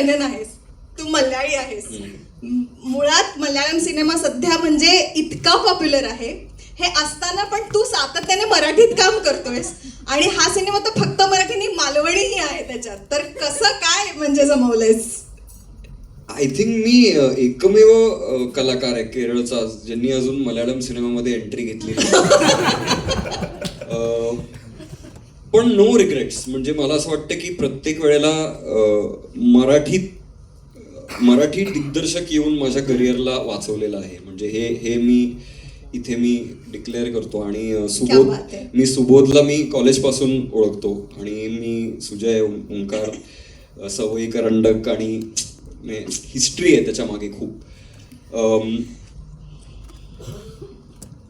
मेनन आहेस तू मल्याळी आहेस. मुळात मल्याळम सिनेमा सध्या म्हणजे इतका पॉप्युलर आहे. हे असताना पण तू सातत्याने मराठीत काम करतोयस. आणि हा सिनेमा तर फक्त मराठी नाही मालवणीही आहे त्याच्यात. तर कसं काय म्हणजे जमवलंयस? आय थिंक मी एकमेव कलाकार आहे केरळचा ज्यांनी अजून मल्याळम सिनेमामध्ये एंट्री घेतली पण नो रिग्रेट्स म्हणजे मला असं वाटतं की प्रत्येक वेळेला मराठीत मराठी दिग्दर्शक येऊन माझ्या करिअरला वाचवलेलं आहे. म्हणजे हे हे मी इथे मी डिक्लेअर करतो आणि सुबोध. मी सुबोधला मी कॉलेजपासून ओळखतो आणि मी सुजय ओंकार सवयी करंडक आणि हिस्ट्री आहे त्याच्यामागे खूप.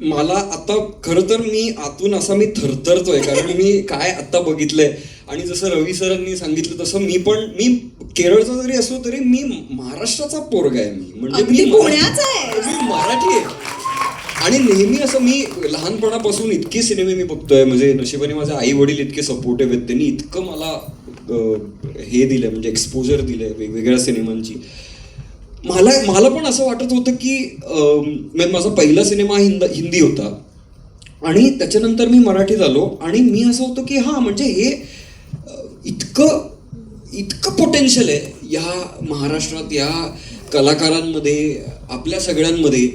मला आता खरं तर मी आतून असा मी थरथरतोय कारण मी काय आता बघितलंय. आणि जसं रवी सरांनी सांगितलं तसं मी पण मी केरळचा जरी असलो तरी मी महाराष्ट्राचा पोरगा आहे मी. म्हणजे मी मराठी आहे. आणि नेहमी असं मी लहानपणापासून इतके सिनेमे मी बघतोय म्हणजे नशिबाने माझे आई वडील इतके सपोर्टिव्ह आहेत. त्यांनी इतकं मला हे दिलंय म्हणजे एक्सपोजर दिलंय वेगवेगळ्या सिनेमांची. मला मला पण असं वाटत होतं की माझा पहिला सिनेमा हिंद हिंदी होता. आणि त्याच्यानंतर मी मराठीत आलो आणि मी असं होतं की हां म्हणजे हे इतकं इतकं पोटेन्शियल आहे. या महाराष्ट्रात या कलाकारांमध्ये आपल्या सगळ्यांमध्ये.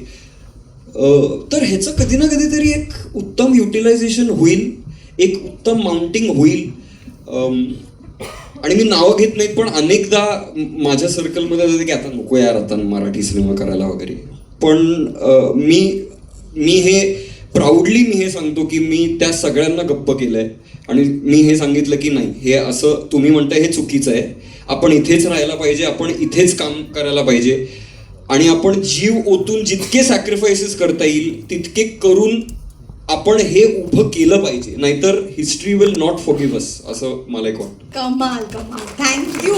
तर ह्याचं कधी ना कधीतरी एक उत्तम युटिलायझेशन होईल. एक उत्तम माउंटिंग होईल. आणि मी नावं घेत नाहीत पण अनेकदा माझ्या सर्कलमध्ये जाते की आता नको यार आता मराठी सिनेमा करायला वगैरे. पण मी मी हे प्राऊडली मी हे सांगतो की मी त्या सगळ्यांना गप्प केलंय. आणि मी हे सांगितलं की नाही हे असं तुम्ही म्हणताय हे चुकीचं आहे. आपण इथेच राहायला पाहिजे आपण इथेच काम करायला पाहिजे. आणि आपण जीव ओतून जितके सॅक्रिफायसेस करता येईल तितके करून आपण हे उभं केलं पाहिजे. नाहीतर history will not forgive us असं मला एक वाटतं. कमाल कमाल. थँक्यू